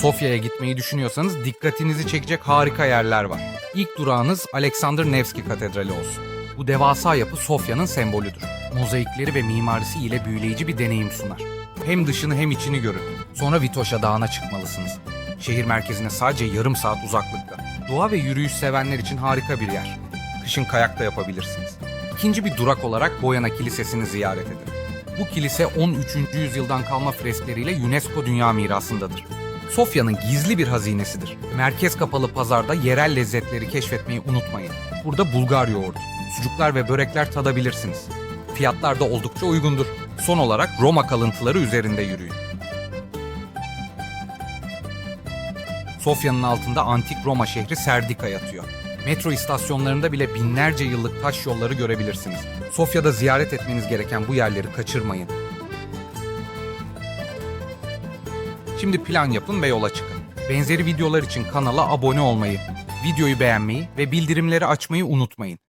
Sofya'ya gitmeyi düşünüyorsanız dikkatinizi çekecek harika yerler var. İlk durağınız Alexander Nevski Katedrali olsun. Bu devasa yapı Sofya'nın sembolüdür. Mozaikleri ve mimarisi ile büyüleyici bir deneyim sunar. Hem dışını hem içini görün. Sonra Vitoşa Dağı'na çıkmalısınız. Şehir merkezine sadece yarım saat uzaklıkta. Doğa ve yürüyüş sevenler için harika bir yer. Kışın kayak da yapabilirsiniz. İkinci bir durak olarak Boyana Kilisesi'ni ziyaret edin. Bu kilise 13. yüzyıldan kalma freskleriyle UNESCO Dünya Mirası'ndadır. Sofya'nın gizli bir hazinesidir. Merkez kapalı pazarda yerel lezzetleri keşfetmeyi unutmayın. Burada Bulgar yoğurdu, sucuklar ve börekler tadabilirsiniz. Fiyatlar da oldukça uygundur. Son olarak Roma kalıntıları üzerinde yürüyün. Sofya'nın altında antik Roma şehri Serdika yatıyor. Metro istasyonlarında bile binlerce yıllık taş yolları görebilirsiniz. Sofya'da ziyaret etmeniz gereken bu yerleri kaçırmayın. Şimdi plan yapın ve yola çıkın. Benzeri videolar için kanala abone olmayı, videoyu beğenmeyi ve bildirimleri açmayı unutmayın.